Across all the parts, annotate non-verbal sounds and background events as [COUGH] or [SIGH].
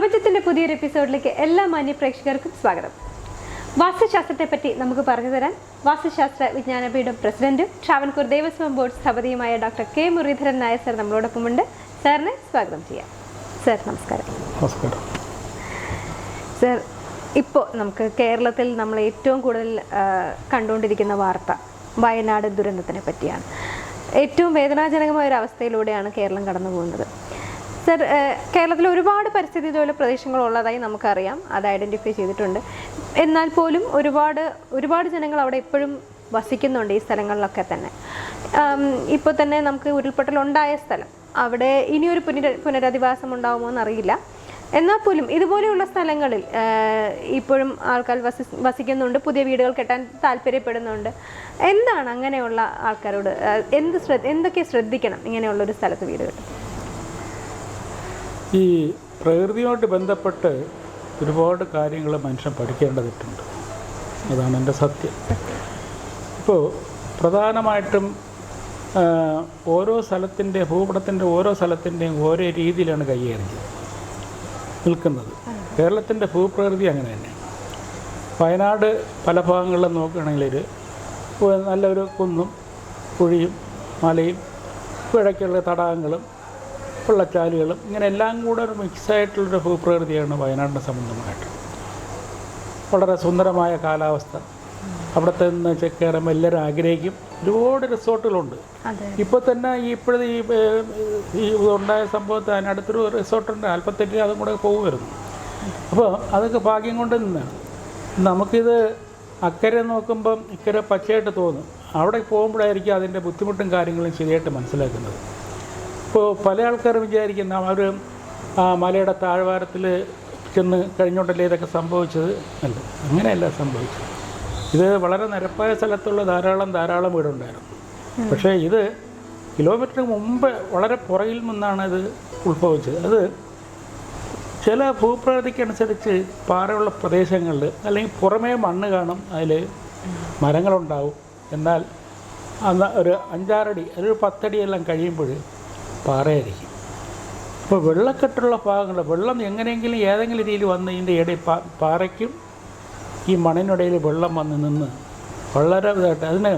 പ്രപഞ്ചത്തിന്റെ പുതിയൊരു എപ്പിസോഡിലേക്ക് എല്ലാ മാന്യ പ്രേക്ഷകർക്കും സ്വാഗതം. വാസ്തുശാസ്ത്രത്തെ പറ്റി നമുക്ക് പറഞ്ഞു തരാൻ വാസ്തുശാസ്ത്ര വിജ്ഞാനപീഠം പ്രസിഡന്റും Travancore Devaswom board സ്ഥപതിയുമായ doctor K Muraleedharan Nair sir നമ്മളോടൊപ്പമുണ്ട്. സാറിനെ സ്വാഗതം ചെയ്യാം. സർ നമസ്കാരം. നമസ്കാരം. സർ ഇപ്പോൾ നമുക്ക് കേരളത്തിൽ നമ്മൾ ഏറ്റവും കൂടുതൽ കണ്ടുകൊണ്ടിരിക്കുന്ന വാർത്ത വയനാട് ദുരന്തത്തിനെ പറ്റിയാണ്. ഏറ്റവും വേദനാജനകമായ ഒരു അവസ്ഥയിലൂടെയാണ് കേരളം കടന്നു പോകുന്നത് കേരളത്തിൽ ഒരുപാട് പരിസ്ഥിതി പ്രദേശങ്ങൾ ഉള്ളതായി നമുക്കറിയാം. അത് ഐഡന്റിഫൈ ചെയ്തിട്ടുണ്ട്. എന്നാൽ പോലും ഒരുപാട് ഒരുപാട് ജനങ്ങൾ അവിടെ ഇപ്പോഴും വസിക്കുന്നുണ്ട് ഈ സ്ഥലങ്ങളിലൊക്കെ തന്നെ. ഇപ്പോൾ തന്നെ നമുക്ക് ഉരുൾപൊട്ടൽ ഉണ്ടായ സ്ഥലം. അവിടെ ഇനിയൊരു പുനര പുനരധിവാസം ഉണ്ടാകുമോ എന്നറിയില്ല. എന്നാൽ പോലും ഇതുപോലെയുള്ള സ്ഥലങ്ങളിൽ ഇപ്പോഴും ആൾക്കാർ വസി വസിക്കുന്നുണ്ട് പുതിയ വീടുകൾ കെട്ടാൻ താല്പര്യപ്പെടുന്നുണ്ട്. എന്താണ് അങ്ങനെയുള്ള ആൾക്കാരോട് എന്ത് ശ്രദ്ധ എന്തൊക്കെ ശ്രദ്ധിക്കണം ഇങ്ങനെയുള്ള ഒരു സ്ഥലത്ത് വീട് കെട്ടും ഈ പ്രകൃതിയോട് ബന്ധപ്പെട്ട് ഒരുപാട് കാര്യങ്ങൾ മനുഷ്യൻ പഠിക്കേണ്ടതിട്ടുണ്ട്. അതാണ് എന്റെ സത്യം. ഇപ്പോൾ പ്രധാനമായിട്ടും ഓരോ സ്ഥലത്തിന്റെ ഭൂപടത്തിന്റെ ഓരോ സ്ഥലത്തിന്റെയും ഓരോ രീതിയിലാണ് കൈകാര്യം നിൽക്കുന്നത്. കേരളത്തിന്റെ ഭൂപ്രകൃതി അങ്ങനെ തന്നെ. വയനാട് പല ഭാഗങ്ങളിലും നോക്കുകയാണെങ്കിൽ നല്ലൊരു കുന്നും കുഴിയും മലയും ഇടയ്ക്കുള്ള തടാകങ്ങളും വെള്ളച്ചാലുകളും ഇങ്ങനെ എല്ലാം കൂടെ ഒരു മിക്സായിട്ടുള്ളൊരു ഭൂപ്രകൃതിയാണ് വയനാടിനെ സംബന്ധമായിട്ട്. വളരെ സുന്ദരമായ കാലാവസ്ഥ. അവിടുത്തെ നിന്ന് ചെക്കേറുമ്പോൾ എല്ലാവരും ആഗ്രഹിക്കും. ഒരുപാട് റിസോർട്ടുകളുണ്ട്. ഇപ്പോൾ തന്നെ ഈ ഇപ്പോഴത്തെ ഈ ഈ ഉണ്ടായ സംഭവത്തിൽ അതിനടുത്തൊരു റിസോർട്ടുണ്ട്. നാൽപ്പത്തെട്ടിന് അതും കൂടെ പോകുമായിരുന്നു അപ്പോൾ അതൊക്കെ ഭാഗ്യം കൊണ്ട് നിന്നാണ് നമുക്കിത് അക്കരെ നോക്കുമ്പം ഇക്കരെ പച്ചയായിട്ട് തോന്നും. അവിടെ പോകുമ്പോഴായിരിക്കും അതിന്റെ ബുദ്ധിമുട്ടും കാര്യങ്ങളും ശരിയായിട്ട് മനസ്സിലാക്കുന്നത്. ഇപ്പോൾ പല ആൾക്കാരും വിചാരിക്കുന്ന അവർ മലയുടെ താഴ്വാരത്തിൽ ചെന്ന് കഴിഞ്ഞോണ്ടല്ലേ ഇതൊക്കെ സംഭവിച്ചത് അല്ല അങ്ങനെയല്ല സംഭവിച്ചത്. ഇത് വളരെ നിരപ്പായ സ്ഥലത്തുള്ള ധാരാളം ധാരാളം വീടുണ്ടായിരുന്നു. പക്ഷേ ഇത് കിലോമീറ്റർ മുമ്പ് വളരെ പുറകിൽ നിന്നാണ് ഇത് ഉത്ഭവിച്ചത്. അത് ചില ഭൂപ്രകൃതിക്കനുസരിച്ച് പാറയുള്ള പ്രദേശങ്ങളിൽ അല്ലെങ്കിൽ പുറമേ മണ്ണ് കാണും അതിൽ മരങ്ങളുണ്ടാവും. എന്നാൽ അന്ന് ഒരു അഞ്ചാറടി അതൊരു പത്തടിയെല്ലാം കഴിയുമ്പോൾ പാറയായിരിക്കും അപ്പോൾ വെള്ളക്കെട്ടുള്ള ഭാഗങ്ങൾ വെള്ളം എങ്ങനെയെങ്കിലും ഏതെങ്കിലും രീതിയിൽ വന്ന് ഇതിന്റെ ഇടയിൽ പാറയ്ക്കും ഈ മണ്ണിനിടയിൽ വെള്ളം വന്ന് നിന്ന് വളരെ ഇതായിട്ട് അതിന്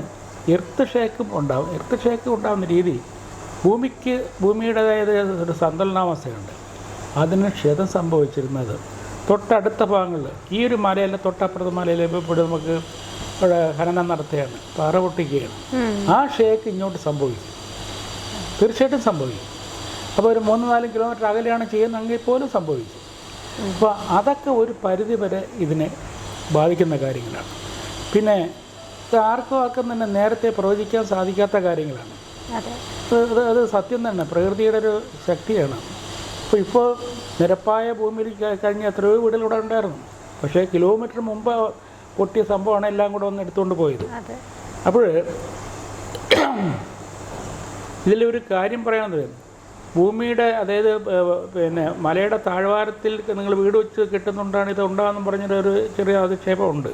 എർത്ത് ഷേക്കും ഉണ്ടാവും. എർത്ത് ഷേക്കും ഉണ്ടാകുന്ന രീതി ഭൂമിക്ക് ഭൂമിയുടേതായ ഒരു സന്തുലനാവസ്ഥയുണ്ട്. അതിന് ക്ഷതം സംഭവിച്ചിരുന്നത്. തൊട്ടടുത്ത ഭാഗങ്ങളിൽ ഈ ഒരു മലയല്ല തൊട്ടപ്പുറത്തെ മലയിലെ ഇപ്പോൾ നമുക്ക് ഇവിടെ ഖനനം നടത്തുകയാണ് പാറ പൊട്ടിക്കുകയാണ്. ആ ഷേക്ക് ഇങ്ങോട്ട് സംഭവിക്കും തീർച്ചയായിട്ടും സംഭവിക്കും. അപ്പോൾ ഒരു മൂന്ന് നാല് കിലോമീറ്റർ അകലെയാണ് ചെയ്യുന്നതെങ്കിൽ പോലും സംഭവിക്കും. അപ്പോൾ അതൊക്കെ ഒരു പരിധി വരെ ഇതിനെ ബാധിക്കുന്ന കാര്യങ്ങളാണ്. പിന്നെ ഇത് ആർക്കും ആർക്കും തന്നെ നേരത്തെ പ്രവചിക്കാൻ സാധിക്കാത്ത കാര്യങ്ങളാണ്. അതെ. അത് സത്യം തന്നെ പ്രകൃതിയുടെ ഒരു ശക്തിയാണ്. അപ്പോൾ ഇപ്പോൾ നിരപ്പായ ഭൂമിയിൽ കഴിഞ്ഞ എത്രയോ വീടുകളിവിടെ ഉണ്ടായിരുന്നു. പക്ഷേ കിലോമീറ്റർ മുമ്പ് പൊട്ടിയ സംഭവമാണ് എല്ലാം കൂടെ ഒന്ന് എടുത്തുകൊണ്ട് പോയത്. അപ്പോൾ ഇതിലൊരു കാര്യം പറയണത്. ഭൂമിയുടെ അതായത് പിന്നെ മലയുടെ താഴ്വാരത്തിൽ നിങ്ങൾ വീട് വെച്ച് കിട്ടുന്നുണ്ടാണ് ഇത് ഉണ്ടാകുന്നു പറഞ്ഞൊരു ഒരു ചെറിയ അധിക്ഷേപമുണ്ട്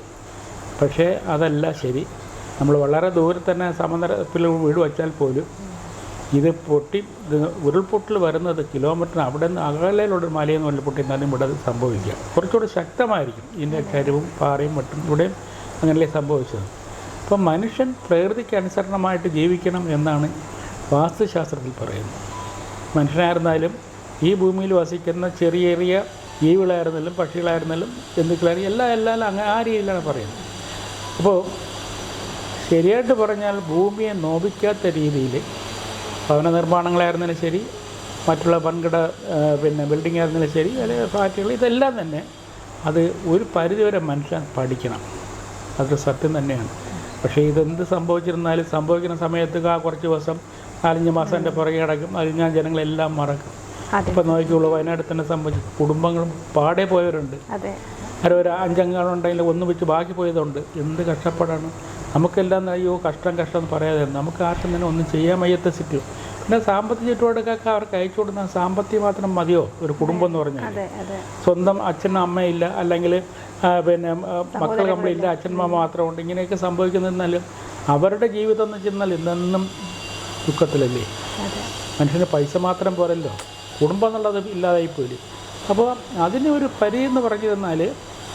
പക്ഷേ അതല്ല ശരി. നമ്മൾ വളരെ ദൂരെ തന്നെ സമതലത്തിൽ വീട് വച്ചാൽ പോലും ഇത് പൊട്ടി ഉരുൾപൊട്ടൽ വരുന്നത് കിലോമീറ്റർ അവിടെ നിന്ന് അകലയിലുള്ള മലയിൽ നിന്ന് ഉരുൾപൊട്ടി എന്നാലും ഇവിടെ സംഭവിക്കാം. കുറച്ചുകൂടി ശക്തമായിരിക്കും ഇതിന്റെ കരുവും പാറയും മറ്റും ഇവിടെയും അങ്ങനെയല്ലേ സംഭവിച്ചത്. അപ്പം മനുഷ്യൻ പ്രകൃതിക്ക് അനുസരണമായിട്ട് ജീവിക്കണം എന്നാണ് വാസ്തുശാസ്ത്രത്തിൽ പറയുന്നു. മനുഷ്യനായിരുന്നാലും ഈ ഭൂമിയിൽ വസിക്കുന്ന ചെറിയ ചെറിയ ജീവികളായിരുന്നാലും പക്ഷികളായിരുന്നാലും ജന്തുക്കളായിരുന്നാലും എല്ലാം എല്ലാം അങ്ങനെ ആ രീതിയിലാണ് പറയുന്നത്. അപ്പോൾ ശരിയായിട്ട് പറഞ്ഞാൽ ഭൂമിയെ നോവിക്കാത്ത രീതിയിൽ ഭവന നിർമ്മാണങ്ങളായിരുന്നാലും ശരി മറ്റുള്ള വൻകിട പിന്നെ ബിൽഡിംഗ് ആയിരുന്നാലും ശരി അല്ലെങ്കിൽ ഫ്ലാറ്റുകൾ ഇതെല്ലാം തന്നെ അത് ഒരു പരിധിവരെ മനുഷ്യൻ പഠിക്കണം. അത് സത്യം തന്നെയാണ്. പക്ഷേ ഇതെന്ത് സംഭവിച്ചിരുന്നാലും സംഭവിക്കുന്ന സമയത്ത് ആ കുറച്ച് ദിവസം നാലഞ്ച് മാസം എന്റെ പുറകെ കിടക്കും. അതിൽ ഞാൻ ജനങ്ങളെല്ലാം മറക്കും. ഇപ്പം നോക്കിയുള്ളൂ വയനാട് തന്നെ സംബന്ധിച്ച് കുടുംബങ്ങളും പാടെ പോയവരുണ്ട്. അതെ. ആരോ ഒരു അഞ്ചംഗങ്ങളുണ്ടെങ്കിൽ ഒന്ന് വെച്ച് ബാക്കി പോയതുണ്ട്. എന്ത് കഷ്ടപ്പാടാണ്. നമുക്കെല്ലാം അയ്യോ കഷ്ടം കഷ്ടം എന്ന് പറയാതെ നമുക്ക് ആർക്കും തന്നെ ഒന്നും ചെയ്യാൻ വയ്യാത്ത സിറ്റും പിന്നെ സാമ്പത്തിക ചുറ്റുപാടൊക്കെ അവർക്ക് അയച്ചു കൊടുക്കുന്ന സാമ്പത്തികം മാത്രം മതിയോ? ഒരു കുടുംബം എന്ന് പറഞ്ഞാൽ. സ്വന്തം അച്ഛനും അമ്മയില്ല അല്ലെങ്കിൽ പിന്നെ മക്കൾ നമ്മളില്ല അച്ഛന്മാർ മാത്രമുണ്ട് ഇങ്ങനെയൊക്കെ സംഭവിക്കുന്നതെന്നാലും അവരുടെ ജീവിതം എന്ന് വെച്ചാൽ ഇന്നെന്നും ദുഃഖത്തിലല്ലേ? മനുഷ്യന് പൈസ മാത്രം പോരല്ലോ. കുടുംബം എന്നുള്ളത് ഇല്ലാതായി പോലും അപ്പോൾ അതിന് ഒരു പരി എന്ന് പറഞ്ഞു തന്നാൽ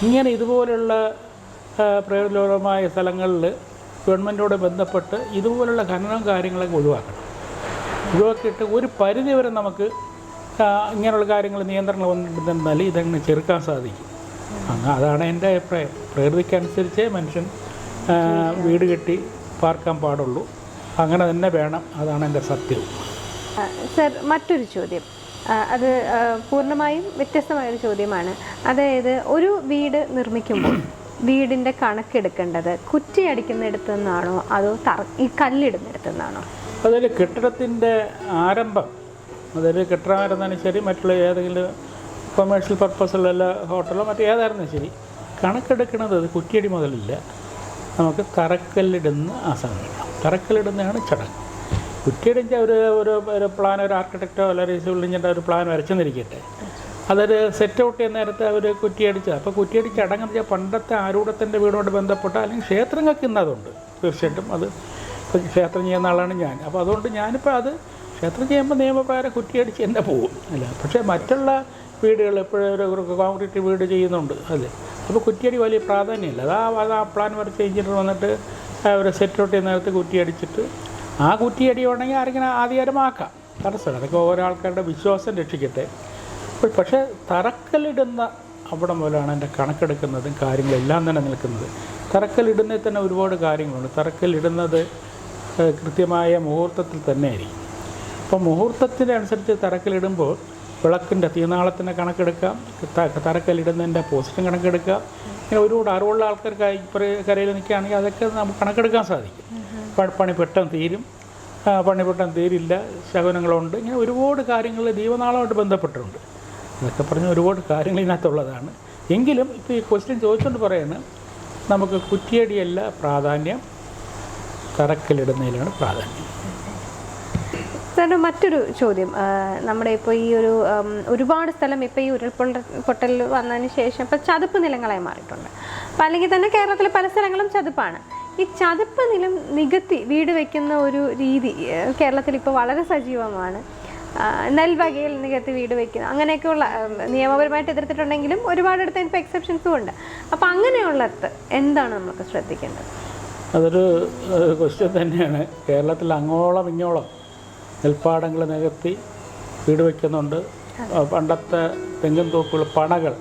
ഇങ്ങനെ ഇതുപോലുള്ള പ്രയോജനകരമായ സ്ഥലങ്ങളിൽ ഗവൺമെന്റോട് ബന്ധപ്പെട്ട് ഇതുപോലുള്ള ഖനനം കാര്യങ്ങളൊക്കെ ഒഴിവാക്കണം. ഒഴിവാക്കിയിട്ട് ഒരു പരിധി വരെ നമുക്ക് ഇങ്ങനെയുള്ള കാര്യങ്ങൾ നിയന്ത്രണങ്ങൾ വന്നിട്ടുണ്ടെന്നാൽ ഇതങ്ങനെ ചെറുക്കാൻ സാധിക്കും. അങ്ങ് അതാണ് എന്റെ അഭിപ്രായം. പ്രകൃതിക്കനുസരിച്ചേ മനുഷ്യൻ വീട് കെട്ടി പാർക്കാൻ പാടുള്ളൂ. അങ്ങനെ തന്നെ വേണം. അതാണ് എന്റെ സത്യം. സർ മറ്റൊരു ചോദ്യം. അത് പൂർണമായും വ്യത്യസ്തമായൊരു ചോദ്യമാണ്. അതായത് ഒരു വീട് നിർമ്മിക്കുമ്പോൾ [CLEARS THROAT] വീടിന്റെ കണക്കെടുക്കേണ്ടത് കുറ്റി അടിക്കുന്നിടത്ത് നിന്നാണോ അതോ തറ ഈ കല്ലിടുന്നിടത്തു നിന്നാണോ അതായത് കെട്ടിടത്തിന്റെ ആരംഭം. അതായത് കെട്ടിടമായിരുന്നാലും ശരി മറ്റുള്ള ഏതെങ്കിലും കൊമേഴ്ഷ്യൽ പർപ്പസിലുള്ള ഹോട്ടലോ മറ്റു ഏതായിരുന്നാലും ശരി കണക്കെടുക്കുന്നത് കുറ്റിയടി മുതലില്ല. നമുക്ക് തറക്കല്ലിടുന്ന ആ സമയം. തറക്കല്ലിടുന്നതാണ് ചടങ്ങ്. കുറ്റിയടിച്ച ഒരു ഒരു ഒരു പ്ലാൻ ഒരു ആർക്കിടെക്റ്റോ അല്ലെങ്കിൽ സിവിൽ എഞ്ചിന്റെ ഒരു പ്ലാൻ വരച്ചെന്നിരിക്കട്ടെ. അതൊരു സെറ്റ് ഔട്ട് ചെയ്യുന്ന നേരത്തെ അവർ കുറ്റിയടിച്ച് അപ്പോൾ കുറ്റിയടിച്ച് ചടങ്ങ് വെച്ചാൽ പണ്ടത്തെ ആരൂഢത്തിന്റെ വീടുമായിട്ട് ബന്ധപ്പെട്ട അല്ലെങ്കിൽ ക്ഷേത്രങ്ങൾക്ക് ഇന്ന് അതുണ്ട് തീർച്ചയായിട്ടും അത് ക്ഷേത്രം ചെയ്യുന്ന ആളാണ് ഞാൻ. അപ്പോൾ അതുകൊണ്ട് ഞാനിപ്പോൾ അത് ക്ഷേത്രം ചെയ്യുമ്പോൾ നിയമപ്രകാരം കുറ്റിയടിച്ച് തന്നെ പോകും. അല്ല പക്ഷേ മറ്റുള്ള വീടുകൾ ഇപ്പോഴും ഒരു ഒരു കോൺക്രീറ്റ് വീട് ചെയ്യുന്നുണ്ട്. അല്ലേ? അപ്പോൾ കുറ്റിയടി വലിയ പ്രാധാന്യമില്ല. അതാ അത് ആ പ്ലാൻ വരച്ച് എഞ്ചിനീയർ വന്നിട്ട് ഒരു സെറ്റ് നേരത്തെ കുറ്റിയടിച്ചിട്ട് ആ കുറ്റിയടി ഉണ്ടെങ്കിൽ ആരെങ്കിലും ആധികാരമാക്കാം തടസ്സമില്ല. അതൊക്കെ ഓരോ ആൾക്കാരുടെ വിശ്വാസം രക്ഷിക്കട്ടെ. പക്ഷേ തറക്കല്ലിടുന്ന അവിടെ മുതലാണ് എന്റെ കണക്കെടുക്കുന്നതും കാര്യങ്ങളെല്ലാം തന്നെ നിൽക്കുന്നത്. തറക്കല്ലിടുന്നതിൽ തന്നെ ഒരുപാട് കാര്യങ്ങളുണ്ട്. തറക്കല്ലിടുന്നത് കൃത്യമായ മുഹൂർത്തത്തിൽ തന്നെ ആയിരിക്കും അപ്പോൾ മുഹൂർത്തത്തിനനുസരിച്ച് തറക്കല്ലിടുമ്പോൾ വിളക്കിന്റെ തീനാളത്തിന്റെ കണക്കെടുക്കാം തറക്കല്ലിടുന്നതിന്റെ പോസ്റ്റും കണക്കെടുക്കാം ഇങ്ങനെ ഒരുപാട് അറിവുള്ള ആൾക്കാർ കരയിൽ നിൽക്കുകയാണെങ്കിൽ അതൊക്കെ നമുക്ക് കണക്കെടുക്കാൻ സാധിക്കും. പണി പെട്ടെന്ന് തീരും. പണി പെട്ടെന്ന് തീരില്ല. ശകുനങ്ങളുണ്ട്. ഇങ്ങനെ ഒരുപാട് കാര്യങ്ങൾ ദീപനാളമായിട്ട് ബന്ധപ്പെട്ടിട്ടുണ്ട്. എന്നൊക്കെ പറഞ്ഞ ഒരുപാട് കാര്യങ്ങൾ ഇതിനകത്തുള്ളതാണ്. എങ്കിലും ഇപ്പോൾ ഈ ക്വസ്റ്റ്യൻ ചോദിച്ചുകൊണ്ട് പറയുന്നത് നമുക്ക് കുറ്റിയടിയല്ല പ്രാധാന്യം തറക്കല്ലിടുന്നതിലാണ് പ്രാധാന്യം. സാറിന് മറ്റൊരു ചോദ്യം. നമ്മുടെ ഇപ്പോൾ ഈ ഒരു ഒരുപാട് സ്ഥലം ഇപ്പോൾ ഈ ഉരുൾപൊട്ട പൊട്ടൽ വന്നതിന് ശേഷം ഇപ്പോൾ ചതുപ്പ് നിലങ്ങളായി മാറിയിട്ടുണ്ട്. അപ്പം അല്ലെങ്കിൽ തന്നെ കേരളത്തിലെ പല സ്ഥലങ്ങളും ചതുപ്പാണ്. ഈ ചതുപ്പ് നിലം നികത്തി വീട് വെക്കുന്ന ഒരു രീതി കേരളത്തിൽ ഇപ്പോൾ വളരെ സജീവമാണ്. നെൽവകയിൽ നികത്തി വീട് വെക്കുന്ന അങ്ങനെയൊക്കെയുള്ള നിയമപരമായിട്ട് എതിർത്തിട്ടുണ്ടെങ്കിലും ഒരുപാടിടത്ത് ഇപ്പോൾ എക്സെപ്ഷൻസും ഉണ്ട്. അപ്പോൾ അങ്ങനെയുള്ളിടത്ത് എന്താണ് നമുക്ക് ശ്രദ്ധിക്കേണ്ടത്? അതൊരു ക്വസ്റ്റ്യൻ തന്നെയാണ്. കേരളത്തിൽ അങ്ങോളം ഇങ്ങോളം നെൽപ്പാടങ്ങൾ നികത്തി വീട് വയ്ക്കുന്നുണ്ട് പണ്ടത്തെ തെങ്ങും തോപ്പുകൾ പണകൾ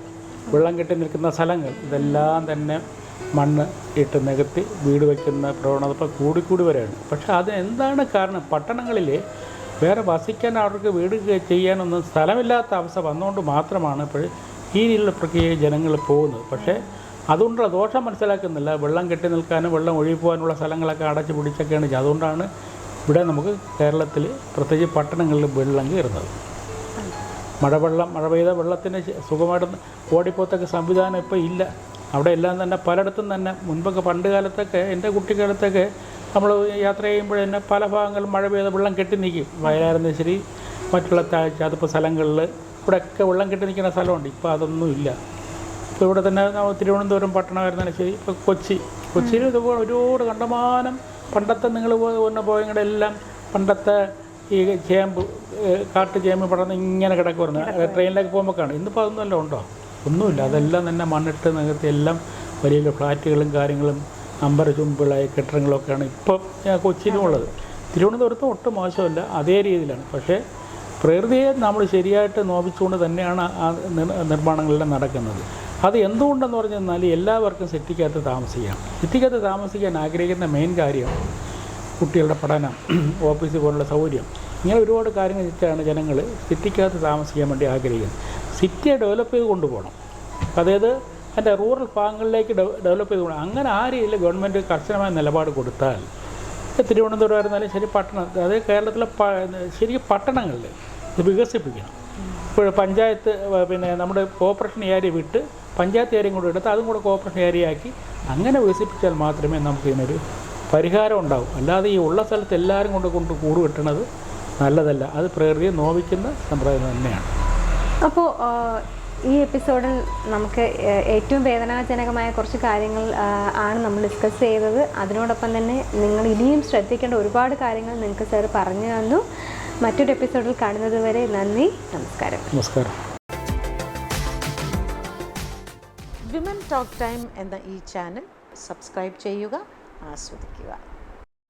വെള്ളം കെട്ടി നിൽക്കുന്ന സ്ഥലങ്ങൾ ഇതെല്ലാം തന്നെ മണ്ണ് ഇട്ട് നികത്തി വീട് വയ്ക്കുന്ന പ്രവണത ഇപ്പോൾ കൂടിക്കൂടി വരെയാണ്. പക്ഷേ അത് എന്താണ് കാരണം? പട്ടണങ്ങളിൽ വേറെ വസിക്കാൻ അവർക്ക് വീട് ചെയ്യാനൊന്നും സ്ഥലമില്ലാത്ത അവസ്ഥ വന്നുകൊണ്ട് മാത്രമാണ് ഇപ്പോൾ ഈ രീതിയിലുള്ള പ്രക്രിയ ജനങ്ങൾ പോകുന്നത്. പക്ഷേ അതുകൊണ്ടുള്ള ദോഷം മനസ്സിലാക്കുന്നില്ല. വെള്ളം കെട്ടി നിൽക്കാനും വെള്ളം ഒഴുകി പോകാനുള്ള സ്ഥലങ്ങളൊക്കെ അടച്ചു പിടിച്ചൊക്കെയാണ്. അതുകൊണ്ടാണ് ഇവിടെ നമുക്ക് കേരളത്തിൽ പ്രത്യേകിച്ച് പട്ടണങ്ങളിൽ വെള്ളം കയറുന്നത് മഴവെള്ളം മഴ പെയ്ത വെള്ളത്തിന് സുഖമായിട്ട് ഓടിപ്പോത്തൊക്കെ സംവിധാനം ഇപ്പോൾ ഇല്ല. അവിടെ എല്ലാം തന്നെ പലയിടത്തും തന്നെ മുൻപൊക്കെ പണ്ട് കാലത്തൊക്കെ എന്റെ കുട്ടിക്കാലത്തൊക്കെ നമ്മൾ യാത്ര ചെയ്യുമ്പോൾ തന്നെ പല ഭാഗങ്ങളിലും മഴ പെയ്ത വെള്ളം കെട്ടി നിൽക്കും. വയലായിരുന്ന ശരി മറ്റുള്ള ചതുപ്പ് സ്ഥലങ്ങളിൽ ഇവിടെയൊക്കെ വെള്ളം കെട്ടി നിൽക്കുന്ന സ്ഥലമുണ്ട്. ഇപ്പോൾ അതൊന്നും ഇല്ല. ഇപ്പോൾ ഇവിടെ തന്നെ തിരുവനന്തപുരം പട്ടണമായിരുന്നാലും ശരി ഇപ്പോൾ കൊച്ചി. കൊച്ചിയിൽ ഇതുപോലെ ഒരുപാട് കണ്ടമാനം പണ്ടത്തെ നിങ്ങൾ പോകുന്ന പോയങ്ങളെല്ലാം പണ്ടത്തെ ഈ ചേമ്പ് കാട്ട് ചേമ്പ് പടർന്ന് ഇങ്ങനെ കിടക്കുമായിരുന്നു ട്രെയിനിലേക്ക് പോകുമ്പോൾ കാണും. ഇന്നിപ്പോൾ അതൊന്നുമല്ല ഉണ്ടോ? ഒന്നുമില്ല. അതെല്ലാം തന്നെ മണ്ണിട്ട് നികത്തി എല്ലാം വലിയ വലിയ ഫ്ലാറ്റുകളും കാര്യങ്ങളും അമ്പര ചുമ്പുകളായ കെട്ടിടങ്ങളൊക്കെയാണ് ഇപ്പോൾ കൊച്ചിയിലും ഉള്ളത് തിരുവനന്തപുരത്ത് ഒട്ടും മോശമല്ല. അതേ രീതിയിലാണ്. പക്ഷേ പ്രകൃതിയെ നമ്മൾ ശരിയായിട്ട് നോവിച്ചുകൊണ്ട് തന്നെയാണ് ആ നിർ- നിർമ്മാണങ്ങളെല്ലാം നടക്കുന്നത്. അത് എന്തുകൊണ്ടെന്ന് പറഞ്ഞു തന്നാൽ എല്ലാവർക്കും സിറ്റിക്കകത്ത് താമസിക്കാം. സിറ്റിക്കകത്ത് താമസിക്കാൻ ആഗ്രഹിക്കുന്ന മെയിൻ കാര്യം കുട്ടികളുടെ പഠനം [CLEARS THROAT] ഓഫീസ് പോലുള്ള സൗകര്യം. ഇങ്ങനെ ഒരുപാട് കാര്യങ്ങൾ വെച്ചാണ് ജനങ്ങൾ സിറ്റിക്കകത്ത് താമസിക്കാൻ വേണ്ടി ആഗ്രഹിക്കുന്നത്. സിറ്റിയെ ഡെവലപ്പ് ചെയ്ത് കൊണ്ടുപോകണം. അതായത് അതിന്റെ റൂറൽ ഭാഗങ്ങളിലേക്ക് ഡെവലപ്പ് ചെയ്ത് കൊണ്ടു അങ്ങനെ ആ രീതിയിൽ ഗവൺമെന്റ് കർശനമായ നിലപാട് കൊടുത്താൽ തിരുവനന്തപുരം ആയിരുന്നാലും ശരി പട്ടണം അതായത് കേരളത്തിലെ ശരിക്കും പട്ടണങ്ങളിൽ ഇത് വികസിപ്പിക്കണം. ഇപ്പോൾ പഞ്ചായത്ത് പിന്നെ നമ്മുടെ കോപ്പറേഷൻ ഏരിയ വിട്ട് പഞ്ചായത്ത് ഏരിയയും കൂടെ എടുത്ത് അതും കൂടെ കോപ്പറേഷൻ ഏരിയ ആക്കി അങ്ങനെ വികസിപ്പിച്ചാൽ മാത്രമേ നമുക്ക് ഇതിനൊരു പരിഹാരം ഉണ്ടാവും. അല്ലാതെ ഈ ഉള്ള സ്ഥലത്ത് എല്ലാവരും കൊണ്ട് കൊണ്ട് കൂട് കിട്ടണത് നല്ലതല്ല. അത് പ്രകൃതിയെ നോവിക്കുന്ന സമ്പ്രദായം തന്നെയാണ്. അപ്പോൾ ഈ എപ്പിസോഡിൽ നമുക്ക് ഏറ്റവും വേദനാജനകമായ കുറച്ച് കാര്യങ്ങൾ ആണ് നമ്മൾ ഡിസ്കസ് ചെയ്തത്. അതിനോടൊപ്പം തന്നെ നിങ്ങൾ ഇനിയും ശ്രദ്ധിക്കേണ്ട ഒരുപാട് കാര്യങ്ങൾ നിങ്ങൾക്ക് സാർ പറഞ്ഞു തന്നു. മറ്റൊരു എപ്പിസോഡിൽ കാണുന്നത് വരെ നന്ദി നമസ്കാരം. നമസ്കാരം. വിമൻ ടോക്ക് ടൈം എന്ന ഈ ചാനൽ സബ്സ്ക്രൈബ് ചെയ്യുക ആസ്വദിക്കുക.